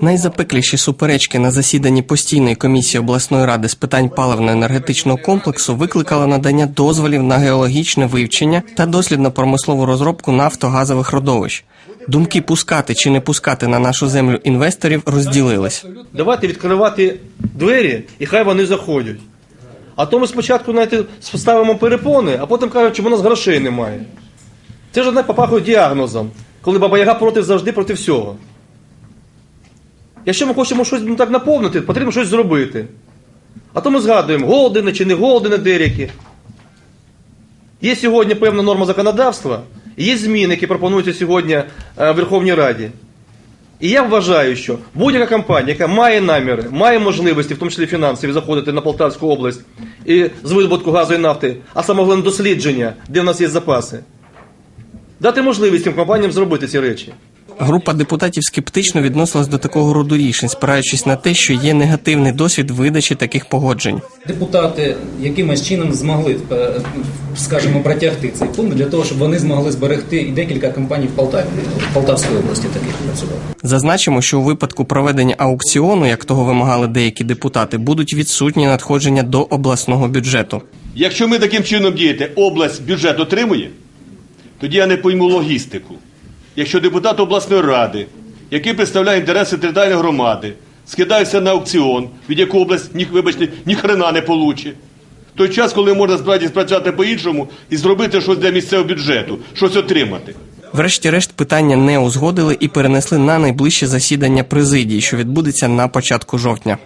Найзапекліші суперечки на засіданні постійної комісії обласної ради з питань паливно-енергетичного комплексу викликало надання дозволів на геологічне вивчення та дослідно-промислову розробку нафтогазових родовищ. Думки пускати чи не пускати на нашу землю інвесторів розділились. Давайте відкривати двері і хай вони заходять. А то ми спочатку знаєте, ставимо перепони, а потім кажуть, що в нас грошей немає. Це ж одне попахує діагнозом, коли баба Яга проти завжди проти всього. Якщо ми хочемо щось ну, так наповнити, потрібно щось зробити. А то ми згадуємо, голдени чи не голдени деякі. Є сьогодні певна норма законодавства, є зміни, які пропонуються сьогодні е, в Верховній Раді. І я вважаю, що будь-яка компанія, яка має наміри, має можливості, в тому числі фінансові, заходити на Полтавську область і з видобутку газу і нафти, а саме головне дослідження, де в нас є запаси, дати можливість цим компаніям зробити ці речі. Група депутатів скептично відносилась до такого роду рішень, спираючись на те, що є негативний досвід видачі таких погоджень. Депутати якимось чином змогли, е, скажімо, протягти цей пункт для того, щоб вони змогли зберегти і декілька компаній в Полтаві, в Полтавській області таких працювали. Зазначимо, що у випадку проведення аукціону, як того вимагали деякі депутати, будуть відсутні надходження до обласного бюджету. Якщо ми таким чином діяти, область бюджет отримує, тоді я не пойму логістику. Якщо депутат обласної ради, який представляє інтереси територіальної громади, скидається на аукціон, від якого область, ні, вибачте, ні хрена не получить. В той час, коли можна справді спрацювати по-іншому і зробити щось для місцевого бюджету, щось отримати. Врешті-решт питання не узгодили і перенесли на найближче засідання президії, що відбудеться на початку жовтня.